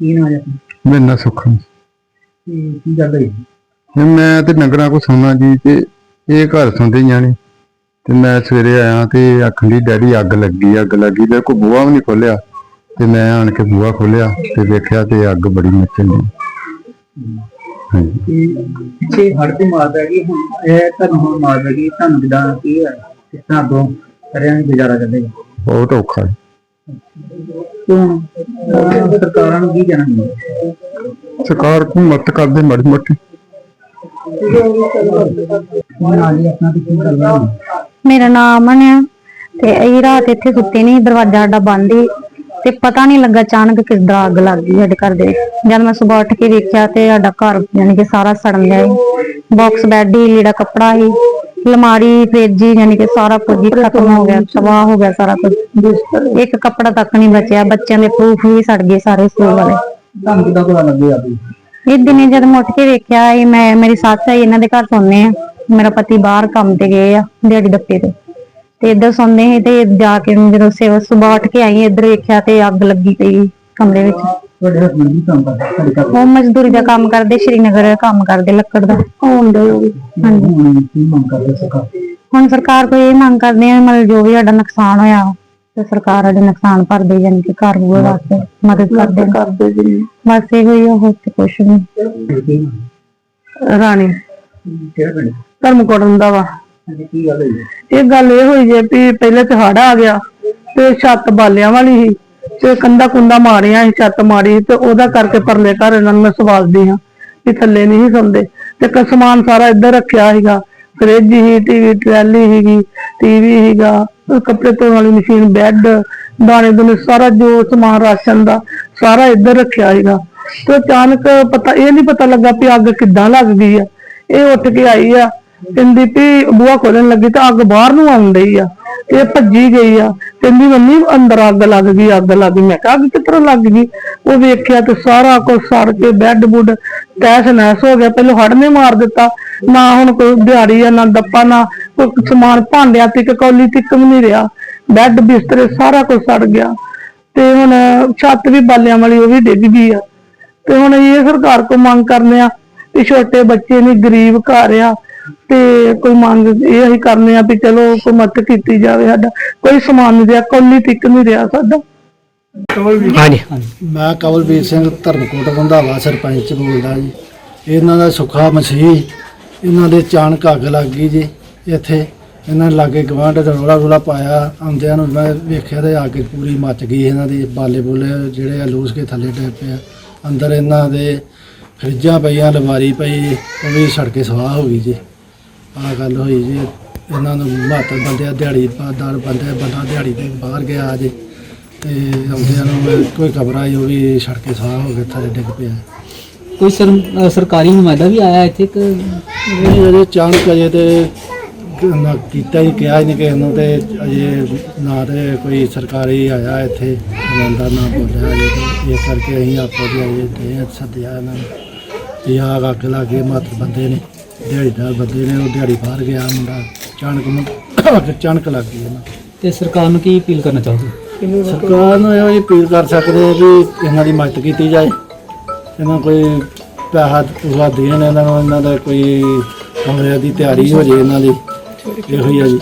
ਕੀ ਹੈ ਆਪਣਾ? ਮੇਰਾ ਨਾਂ ਸੁੱਖਾ ਤੇ ਕੀ ਗੱਲ ਹੋਈ? ਮੈਂ ਤੇ ਨਗਰਾਂ ਕੋ ਸੌਣਾ ਜੀ ਤੇ ਇਹ ਘਰ ਹੀ ਜਾਣੇ ਤੇ ਮੈਂ ਸਵੇਰੇ ਆਇਆ ਤੇ ਦੀ ਡੈਡੀ ਅੱਗ ਲੱਗੀ ਅੱਗ ਲੱਗੀ। ਤੇ ਕੋਈ ਬੂਹਾ ਵੀ ਨਹੀਂ ਖੋਲਿਆ ਤੇ ਮੈਂ ਆਣ ਕੇ ਬੂਹਾ ਖੋਲਿਆ ਤੇ ਦੇਖਿਆ ਤੇ ਅੱਗ ਬੜੀ ਮੱਚਣ ਦੀ ਹਾਂਜੀ। ਪਿੱਛੇ ਹੜ ਤੇ ਮਾਰ ਪੈ ਗਈ ਹੁਣ ਇਹ ਤੁਹਾਨੂੰ ਹੁਣ ਮਾਰ ਪੈ ਗਈ। ਤੁਹਾਨੂੰ ਕੀ ਹੈ ਕਿਸ ਤਰ੍ਹਾਂ ਤੋਂ ਕਰਿਆ ਗੁਜ਼ਾਰਾ ਚੱਲੇਗਾ ਬਹੁਤ ਔਖਾ ਹੈ। ਸਰਕਾਰਾਂ ਨੂੰ ਕੀ ਕਹਿਣਾ ਚਾਹੀਦਾ ਸਰਕਾਰ ਕੋ ਮਦਦ ਕਰਦੇ ਮਾੜੀ ਮੋਟੀ? ਮੇਰਾ ਨਾਮ ਅਮਨ ਤੇ ਅਸੀਂ ਰਾਤ ਇੱਥੇ ਸੁੱਤੇ ਨਹੀਂ ਦਰਵਾਜ਼ਾ ਸਾਡਾ ਬੰਦ ਹੀ ਤੇ ਪਤਾ ਨਹੀਂ ਲੱਗਾ ਅਚਾਨਕ ਕਿੱਦਾਂ ਅੱਗ ਲੱਗ ਗਈ ਸਾਡੇ ਘਰ ਦੇ। ਜਦ ਮੈਂ ਸਵੇਰ ਉੱਠ ਕੇ ਵੇਖਿਆ ਤੇ ਸਾਡਾ ਘਰ ਯਾਨੀ ਕਿ ਸਾਰਾ ਸੜਨ ਗਿਆ ਬਾਕਸ ਬੈੱਡ ਹੀ ਲੀੜਾ ਕੱਪੜਾ ਹੀ ਅਲਮਾਰੀ ਫ੍ਰਿਜ ਹੀ ਯਾਨੀ ਕਿ ਸਾਰਾ ਕੁਝ ਹੀ ਖਤਮ ਹੋ ਗਿਆ ਤਬਾਹ ਹੋ ਗਿਆ ਸਾਰਾ ਕੁਝ। ਇੱਕ ਕੱਪੜਾ ਤੱਕ ਨਹੀਂ ਬਚਿਆ ਬੱਚਿਆਂ ਦੇ ਪ੍ਰੂਫ ਵੀ ਸੜ ਗਏ ਸਾਰੇ ਸਕੂਲ ਵਾਲੇ। ਤੁਹਾਨੂੰ ਕਿਦਾਂ ਪਤਾ ਲੱਗਿਆ ਵੀ ਇਹ ਦਿਨੇ ਜਦ ਮੈਂ ਉੱਠ ਕੇ ਵੇਖਿਆ ਇਹ ਮੈਂ ਮੇਰੀ ਸੱਸ ਹੈ ਇਹਨਾਂ ਦੇ ਘਰ ਸੌਂਦੇ ਆ। ਮੇਰਾ ਪਤੀ ਬਾਹਰ ਕੰਮ ਤੇ ਗਏ ਆ ਦਿਹਾੜੀ ਦੱਪੇ ਤੇ। ਤੇ ਇੱਧਰ ਸੌਂਦੇ ਸੀ ਤੇ ਜਾ ਕੇ ਜਦੋਂ ਸਵੇਰ ਸੁਬਾਹ ਉੱਠ ਕੇ ਆਈ ਇੱਧਰ ਵੇਖਿਆ ਤੇ ਅੱਗ ਲੱਗੀ ਪਈ ਕਮਰੇ ਵਿੱਚ। ਤੁਹਾਡੇ ਹਸਬੰਦ ਵੀ ਕੰਮ ਕਰਦੇ ਸਾਡੇ ਘਰ ਉਹ ਮਜ਼ਦੂਰੀ ਦਾ ਕੰਮ ਕਰਦੇ ਸ਼੍ਰੀਨਗਰ ਕੰਮ ਕਰਦੇ ਲੱਕੜ ਦਾ। ਹੁੰਦੇ ਉਹ ਵੀ ਹਾਂਜੀ। ਹੁਣ ਕੀ ਮੰਗ ਕਰਦੇ ਸਰਕਾਰ? ਹੁਣ ਸਰਕਾਰ ਕੋਈ ਇਹ ਮੰਗ ਕਰਦੇ ਆ ਮਤਲਬ ਜੋ ਵੀ ਸਾਡਾ ਨੁਕਸਾਨ ਹੋਇਆ ਤੇ ਸਰਕਾਰ ਸਾਡੇ ਨੁਕਸਾਨ ਭਰਦੇ ਜਾਣੀ ਕਿ ਘਰ ਬੂਹੇ ਵਾਸਤੇ ਮਦਦ ਕਰਦੇ ਕਰਦੇ ਜੀ ਬਸ ਇਹੋ ਹੀ ਆ, ਹੋਰ ਤੇ ਕੁਛ ਨਹੀਂ। ਰਾਣੀ। ਕਿਹੜਾ ਪਿੰਡ? ਧਰਮਕੋਟਨ ਦਾ ਵਾ। ਹਾਂਜੀ ਕੀ ਗੱਲ ਹੋਈ? ਇਹ ਗੱਲ ਇਹ ਹੋਈ ਜੇ ਵੀ ਪਹਿਲੇ ਤੇ ਹੜ ਆ ਗਿਆ ਤੇ ਛੱਤ ਬਾਲਿਆਂ ਵਾਲੀ ਸੀ। ਤੇ ਕੰਦਾ ਕੁੰਦਾ ਮਾਰਿਆ ਸੀ, ਛੱਤ ਮਾਰੀ ਤੇ ਉਹਦਾ ਕਰਕੇ ਪਰਲੇ ਘਰ ਇਹਨਾਂ ਨੂੰ ਮੈਂ ਸਵਾਲਦੀ ਹਾਂ ਵੀ ਥੱਲੇ ਨਹੀਂ ਸੀ ਸੌਂਦੇ। ਤੇ ਕ ਸਮਾਨ ਸਾਰਾ ਇੱਧਰ ਰੱਖਿਆ ਸੀਗਾ, ਫ੍ਰਿਜ ਹੀ ਟੀਵੀ ਟਰਾਲੀ ਸੀਗੀ ਟੀਵੀ ਸੀਗਾ, ਕੱਪੜੇ ਧੋਣ ਵਾਲੀ ਮਸ਼ੀਨ, ਬੈੱਡ, ਦਾਣੇ ਦੁਨੇ ਸਾਰਾ ਜੋ ਸਮਾਨ ਰਾਸ਼ਨ ਦਾ, ਸਾਰਾ ਇੱਧਰ ਰੱਖਿਆ ਸੀਗਾ। ਤੇ ਅਚਾਨਕ ਪਤਾ, ਇਹ ਨਹੀਂ ਪਤਾ ਲੱਗਾ ਵੀ ਅੱਗ ਕਿੱਦਾਂ ਲੱਗ ਗਈ ਆ। ਇਹ ਉੱਠ ਕੇ ਆਈ ਆ, ਕਹਿੰਦੀ ਵੀ ਬੂਹਾ ਖੋਲਣ ਲੱਗੀ ਤਾਂ ਅੱਗ ਬਾਹਰ ਨੂੰ ਆਉਣ ਡਈ ਆ। ਤੇ ਭੱਜੀ ਗਈ ਆ। ਕਹਿੰਦੀ, ਮੰਮੀ, ਅੰਦਰ ਅੱਗ ਲੱਗ ਗਈ, ਅੱਗ ਲੱਗ ਗਈ। ਮੈਂ ਕਿਹਾ, ਅੱਗ ਕਿਸ ਲੱਗ ਗਈ? ਉਹ ਵੇਖਿਆ ਤੇ ਸਾਰਾ ਕੁਝ ਸੜ ਕੇ ਬੈੱਡ ਬੁੱਡ ਤੈਸ ਨੈਸ ਹੋ ਗਿਆ। ਪਹਿਲਾਂ ਹੜ ਨੇ ਮਾਰ ਦਿੱਤਾ। ਨਾ ਹੁਣ ਕੋਈ ਦਿਹਾੜੀ ਆ, ਨਾ ਦੱਪਾ ਨਾ ਕੋਈ ਸਮਾਨ। ਭਾਂਡਿਆਂ ਤੱਕ, ਕੌਲੀ ਤੱਕ ਵੀ ਨਹੀਂ ਰਿਹਾ। ਬੈੱਡ ਬਿਸਤਰੇ, ਸਾਰਾ ਕੁਝ ਸੜ ਗਿਆ। ਤੇ ਹੁਣ ਛੱਤ ਵੀ ਬਾਲਿਆਂ ਵਾਲੀ, ਉਹ ਵੀ ਡਿੱਗ ਗਈ ਆ। ਤੇ ਹੁਣ ਇਹ ਸਰਕਾਰ ਕੋ ਮੰਗ ਕਰਨੇ ਆ ਵੀ ਛੋਟੇ ਬੱਚੇ ਨੇ, ਗਰੀਬ ਘਰ ਆ ਤੇ ਕੋਈ ਮੰਗ ਇਹ ਅਸੀਂ ਕਰਨੇ ਆ ਵੀ ਚਲੋ ਕੋਈ ਮਦਦ ਕੀਤੀ ਜਾਵੇ ਸਾਡਾ ਕੋਈ ਸਮਾਨ ਨਹੀਂ ਰਿਹਾ ਕੋਲੀ ਤੱਕ ਨਹੀਂ ਰਿਹਾ ਸਾਡਾ। ਹਾਂਜੀ। ਮੈਂ ਕਵਲਵੀਰ ਸਿੰਘ ਧਰਮਕੋਟ ਰੰਧਾਵਾ ਸਰਪੰਚ ਬੋਲਦਾ ਜੀ। ਇਹਨਾਂ ਦਾ ਸੁੱਖਾ ਮਸੀਹ ਇਹਨਾਂ ਦੇ ਅਚਾਨਕ ਅੱਗ ਲੱਗ ਗਈ ਜੀ ਇੱਥੇ। ਇਹਨਾਂ ਨੇ ਲਾਗੇ ਗਵਾਂਢ ਦਾ ਰੋਲਾ ਰੋਲਾ ਪਾਇਆ ਆਉਂਦਿਆਂ ਨੂੰ ਮੈਂ ਵੇਖਿਆ ਤੇ ਅੱਗ ਪੂਰੀ ਮੱਚ ਗਈ ਇਹਨਾਂ ਦੇ ਬਾਲੇ ਬੋਲੇ ਜਿਹੜੇ ਆ ਲੂਸ ਕੇ ਥੱਲੇ ਡੇ ਪਿਆ ਅੰਦਰ ਇਹਨਾਂ ਦੇ ਫਰਿੱਜਾਂ ਪਈਆਂ ਲਵਾਰੀ ਪਈ ਉਹ ਵੀ ਸੜ ਕੇ ਸਵਾਹ ਹੋ ਗਈ ਜੀ। ਆਹ ਗੱਲ ਹੋਈ ਜੀ ਇਹਨਾਂ ਨੂੰ ਮਾਤਰ ਬੰਦੇ ਆ ਦਿਹਾੜੀ ਦਾਰ ਬੰਦੇ ਬੰਦਾ ਦਿਹਾੜੀ ਤੇ ਬਾਹਰ ਗਿਆ ਜੀ ਤੇ ਆਉਂਦਿਆਂ ਨੂੰ ਕੋਈ ਖਬਰ ਆਈ ਉਹ ਵੀ ਸੜ ਕੇ ਸਵਾਹ ਹੋ ਗਏ ਥੱਲੇ ਡਿੱਗ ਪਿਆ। ਕੋਈ ਸਰ ਅ, ਸਰਕਾਰੀ ਨੁਮਾਇੰਦਾ ਵੀ ਆਇਆ ਇੱਥੇ ਕਿ ਇਹ ਅਜੇ ਚਾਣਕ ਅਜੇ ਤੇ ਨਾ ਕੀਤਾ ਹੀ ਕਿਹਾ ਹੀ ਨਹੀਂ ਕਿਸੇ ਨੂੰ ਤੇ ਅਜੇ ਨਾ ਤੇ ਕੋਈ ਸਰਕਾਰੀ ਆਇਆ ਇੱਥੇ ਬੰਦਾ ਨਾ ਬੋਲਿਆ ਅਜੇ ਤੇ। ਇਸ ਕਰਕੇ ਅਸੀਂ ਆਪੋ ਦੀ ਅਜੇ ਤੇ ਸੱਦਿਆ ਇਹਨਾਂ ਨੂੰ ਤੇ ਆ ਅੱਗ ਲਾਗੇ ਮਾਤਰ ਬੰਦੇ ਨੇ। ਦਿਹਾੜੀਦਾਰ ਬੰਦੇ ਨੇ ਉਹ ਦਿਹਾੜੀ ਬਾਹਰ ਗਿਆ ਮੁੰਡਾ ਚਾਣਕ ਨੂੰ ਚਾਣਕ ਲੱਗ ਗਈ ਇਹਨਾਂ ਤੇ ਸਰਕਾਰ ਨੂੰ ਕੀ ਅਪੀਲ ਕਰਨਾ ਚਾਹੋਗੇ? ਸਰਕਾਰ ਨੂੰ ਇਹੋ ਜਿਹੀ ਅਪੀਲ ਕਰ ਸਕਦੇ ਆ ਵੀ ਇਹਨਾਂ ਦੀ ਮਦਦ ਕੀਤੀ ਜਾਏ। ਇਹਨਾਂ ਕੋਈ ਪੈਸਾ ਪੂਰਾ ਦੇਣ ਇਹਨਾਂ ਨੂੰ ਇਹਨਾਂ ਦਾ ਕੋਈ ਕਮਰੇ ਦੀ ਤਿਆਰੀ ਹੋ ਜੇ ਇਹਨਾਂ ਦੀ। ਇਹੋ ਹੀ ਆ ਜੀ।